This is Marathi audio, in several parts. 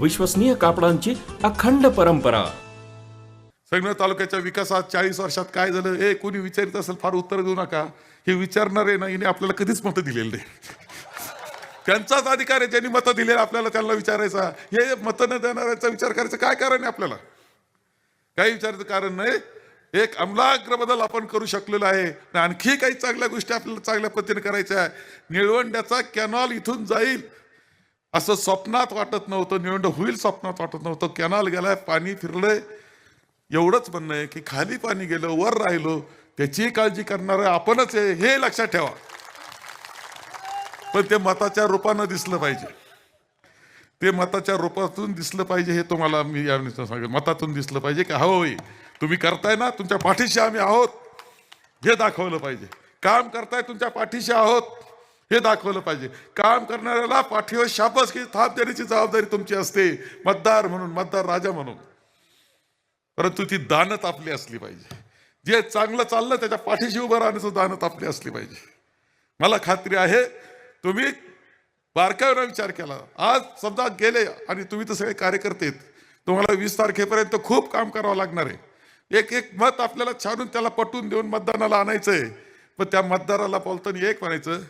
विश्वसनीय कापडांची अखंड परंपरा. संगमेर तालुक्याच्या विकासात चाळीस वर्षात काय झालं हे कोणी विचारित असेल फार उत्तर देऊ नका. हे विचारणारे ना हिने आपल्याला कधीच मतं दिलेले नाही. त्यांचाच अधिकार आहे ज्यांनी मतं दिले आपल्याला त्यांना विचारायचा. हे मतं न देणाऱ्यांचा विचार करायचा काय कारण आहे आपल्याला? काही विचारायचं कारण नाही. एक आमलाग्र बदल आपण करू शकलेलो आहे. आणखी काही चांगल्या गोष्टी आपल्याला चांगल्या पद्धतीने करायच्या आहे. निळवंड्याचा कॅनॉल इथून जाईल. असं स्वप्नात वाटत नव्हतं निवंड होईल स्वप्नात वाटत नव्हतं. कॅनाल गेलाय पाणी फिरलंय. एवढंच म्हणणं आहे की खाली पाणी गेलं वर राहिलो त्याची काळजी करणार आपणच आहे हे लक्षात ठेवा. पण ते मताच्या रूपानं दिसलं पाहिजे. ते मताच्या रूपातून दिसलं पाहिजे हे तुम्हाला मी या सांगेन. मतातून दिसलं पाहिजे की हो तुम्ही करताय ना तुमच्या पाठीशी आम्ही आहोत. हे दाखवलं पाहिजे. काम करताय तुमच्या पाठीशी आहोत. हे दाखवलं पाहिजे. काम करणाऱ्याला पाठीवर शाबास की थाप देण्याची जबाबदारी तुमची असते. मतदार म्हणून मतदार राजा म्हणून. परंतु ती दानत आपली असली पाहिजे. जे चांगलं चाललं त्याच्या पाठीशी उभं राहण्याचं दानत आपली असली पाहिजे. मला खात्री आहे तुम्ही बारकाईनं विचार केला. आज समजा गेले आणि तुम्ही तर सगळे कार्यकर्ते आहेत. तुम्हाला वीस तारखेपर्यंत खूप काम करावं लागणार आहे. एक एक मत आपल्याला छानून त्याला पटवून देऊन मतदानाला आणायचं आहे पण त्या मतदाराला बोलताना एक म्हणायचं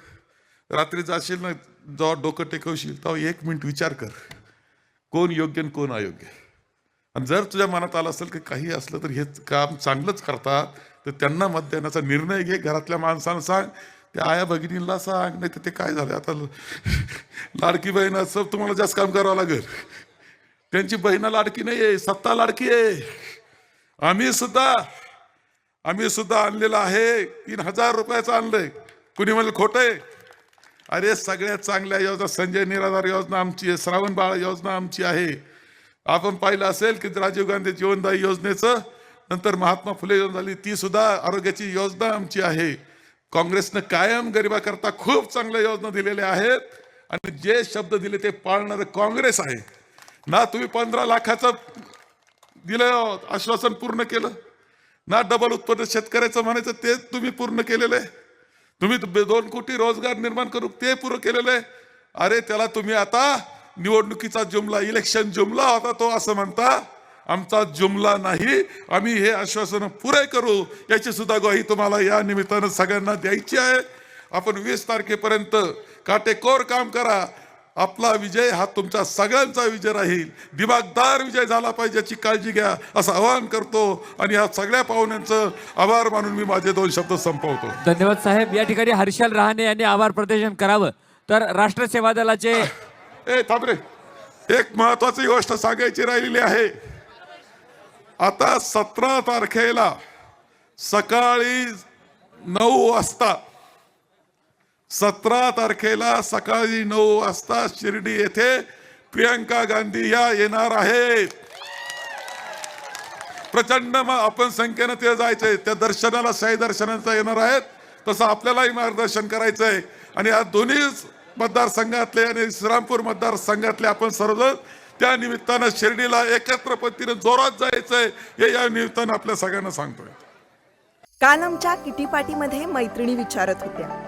रात्री जाशील ना जेव्हा डोकं टेकवशील तेव्हा एक मिनिट विचार कर. कोण योग्य आणि कोण अयोग्य? आणि जर तुझ्या मनात आलं असेल की काही असलं तर हे काम चांगलंच करतात तर त्यांना मत देण्याचा निर्णय घे घरातल्या माणसानं सांग त्या आया भगिनीला सांग नाही तर ते काय झालं? आता लाडकी बहीण असं तुम्हाला जास्त काम करावं लागेल. त्यांची बहिणा लाडकी नाही आहे सत्ता लाडकी आहे. आम्ही सुद्धा आम्ही सुद्धा आणलेलं आहे. तीन हजार रुपयाचं आणलंय. कुणी म्हणलं खोटं आहे? अरे सगळ्यात चांगल्या योजना संजय निराधार योजना आमची आहे श्रावण बाळ योजना आमची आहे. आपण पाहिलं असेल की राजीव गांधी जीवनदायी योजनेचं नंतर महात्मा फुले योजना झाली ती सुद्धा आरोग्याची योजना आमची आहे. काँग्रेसनं कायम गरिबाकरता खूप चांगल्या योजना दिलेल्या आहेत आणि जे शब्द दिले ते पाळणारं काँग्रेस आहे. ना तुम्ही पंधरा लाखाचं दिलं आश्वासन पूर्ण केलं ना डबल उत्पन्न शेतकऱ्याचं म्हणायचं ते तुम्ही पूर्ण केलेलं आहे. तुम्ही दोन कोटी रोजगार निर्माण करू ते पूर्ण केलेलं आहे. अरे त्याला तुम्ही आता निवडणुकीचा जुमला इलेक्शन जुमला होता तो असं म्हणता आमचा जुमला नाही आम्ही हे आश्वासन पुरे करू. याची सुद्धा ग्वाही तुम्हाला या निमित्तानं सगळ्यांना द्यायची आहे. आपण वीस तारखेपर्यंत काटेकोर काम करा. आपला विजय हा तुमचा सगळ्यांचा विजय राहील. दिमागदार विजय झाला पाहिजे याची काळजी घ्या. असं आवाहन करतो आणि या सगळ्या पाहुण्यांचं आभार मानून मी माझे दोन शब्द संपवतो. धन्यवाद साहेब. या ठिकाणी हर्षल रहाणे यांनी आभार प्रदर्शन करावं. तर राष्ट्र सेवा दलाचे ए थांबरे एक महत्वाची गोष्ट सांगायची राहिलेली आहे. आता सतरा तारखेला सकाळी नऊ वाजता सतरा तारखेला सकाळी नऊ वाजता शिर्डी येथे प्रियंका गांधी या येणार आहेत. प्रचंड मग आपण संख्येनं ते जायचंय. त्या दर्शनाला साई दर्शनाचा येणार आहेत. तसं आपल्यालाही मार्गदर्शन करायचंय. आणि या दोन्ही मतदारसंघातले आणि श्रीरामपूर मतदारसंघातले आपण सर्वजण त्या निमित्तानं शिर्डीला एकत्र पद्धतीने जोरात जायचंय हे या निमित्तानं आपल्या सगळ्यांना सांगतोय. काल आमच्या किटी मैत्रिणी विचारत होत्या.